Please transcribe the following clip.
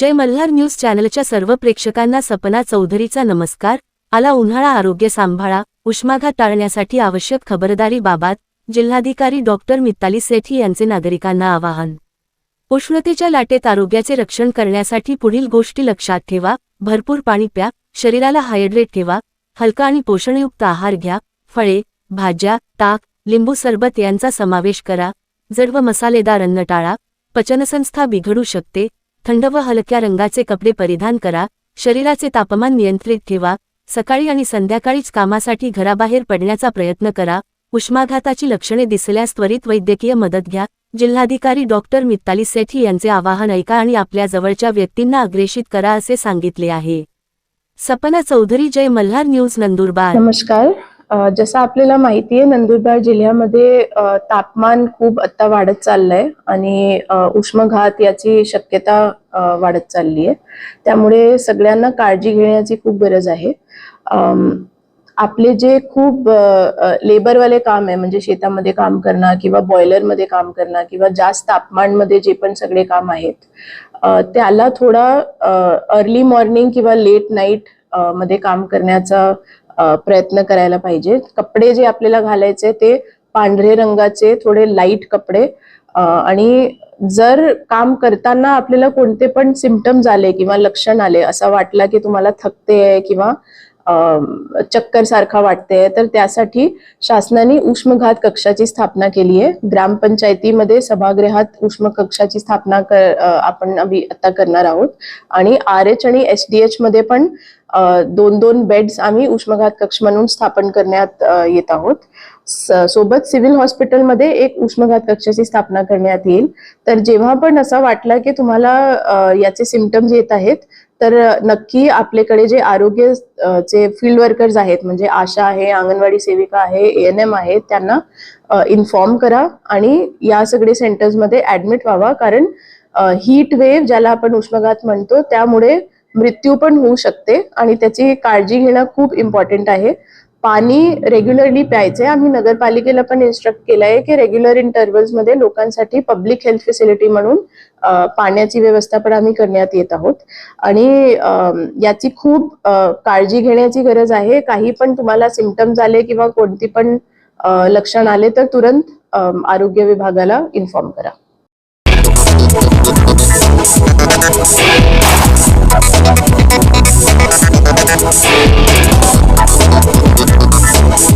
जय Malhar news चॅनलच्या सर्व प्रेक्षकांना सपना चौधरीचा नमस्कार. आला उन्हाळा आरोग्य सांभाळा उष्माघात टाळण्यासाठी आवश्यक खबरदारी बाबत जिल्हाधिकारी डॉक्टर मित्ताली सेठी यांचे नागरिकांना आवाहन. उष्णतेच्या लाटेत आरोग्याचे रक्षण करण्यासाठी पुढील गोष्टी लक्षात ठेवा. भरपूर पाणी प्या शरीराला हायड्रेट ठेवा. हलका आणि पोषणयुक्त आहार घ्या. फळे भाज्या ताक लिंबू सरबत यांचा समावेश करा. जड व मसालेदार अन्न टाळा. पचनसंस्था बिघडू शकते. थंड व हलक्या रंगाचे कपडे परिधान करा शरीराचे तापमान नियंत्रित ठेवा सकाळी आणि संध्याकाळीच कामासाठी घराबाहेर पडण्याचा प्रयत्न करा उष्माघाताची लक्षणे दिसल्यास त्वरित वैद्यकीय मदत घ्या जिल्हाधिकारी डॉक्टर मित्ताली सेठी यांचे आवाहन ऐका आणि आपल्या जवळच्या व्यक्तींना अग्रेषित करा असे सांगितले आहे. सपना चौधरी जय मल्हार न्यूज नंदुरबार. नमस्कार. जसं आपल्याला माहिती आहे नंदुरबार जिल्ह्यामध्ये तापमान खूप आता वाढत चाललंय आणि उष्मघात याची शक्यता वाढत चालली आहे. त्यामुळे सगळ्यांना काळजी घेण्याची खूप गरज आहे. आपले जे खूप लेबरवाले काम आहे म्हणजे शेतामध्ये काम करणं किंवा बॉयलरमध्ये काम करणं किंवा जास्त तापमानमध्ये जे पण सगळे काम आहेत त्याला थोडा अर्ली मॉर्निंग किंवा लेट नाईटमध्ये काम करण्याचा प्रयत्न करायला पाहिजे. कपडे जे आपल्याला घालायचे ते पांढरे रंगाचे थोडे लाइट कपडे. आणि जर काम करताना आपल्याला कोणते पण सिमटम्स आले किंवा लक्षण आले असं वाटलं की तुम्हाला थकते किंवा चक्कर सारखा वाटते तर त्यासाठी शासनाने उष्मघात कक्षाची स्थापना केली आहे. ग्रामपंचायतीमध्ये सभागृहात उष्म कक्षाची स्थापना कर आपण आता करणार आहोत. आणि आर एच आणि एस डी एच मध्ये पण दोन दोन बेड्स आम्ही उष्माघात कक्ष म्हणून स्थापन करण्यात येत आहोत. सोबत सिव्हिल हॉस्पिटलमध्ये एक उष्माघात कक्षाची स्थापना करण्यात येईल. तर जेव्हा पण असं वाटलं की तुम्हाला याचे सिमटम्स येत आहेत तर नक्की आपल्याकडे जे आरोग्य चे फील्ड वर्कर्स आहेत म्हणजे आशा आहे अंगणवाडी सेविका आहे एन एम आहे त्यांना इन्फॉर्म करा आणि या सगळे सेंटर्समध्ये ऍडमिट व्हावा. कारण हीट वेव्ह ज्याला आपण उष्माघात म्हणतो त्यामुळे मृत्यू पण होऊ शकते आणि त्याची काळजी घेणं खूप इम्पॉर्टंट आहे. पाणी रेग्युलरली प्यायचे आम्ही नगरपालिकेला पण इन्स्ट्रक्ट केलंय की रेग्युलर इंटरव्हल्समध्ये लोकांसाठी पब्लिक हेल्थ फेसिलिटी म्हणून पाण्याची व्यवस्था पण आम्ही करण्यात येत आहोत. आणि याची खूप काळजी घेण्याची गरज आहे. काही पण तुम्हाला सिमटम्स आले किंवा कोणती पण लक्षण आले तर तुरंत आरोग्य विभागाला इन्फॉर्म करा. Thank you.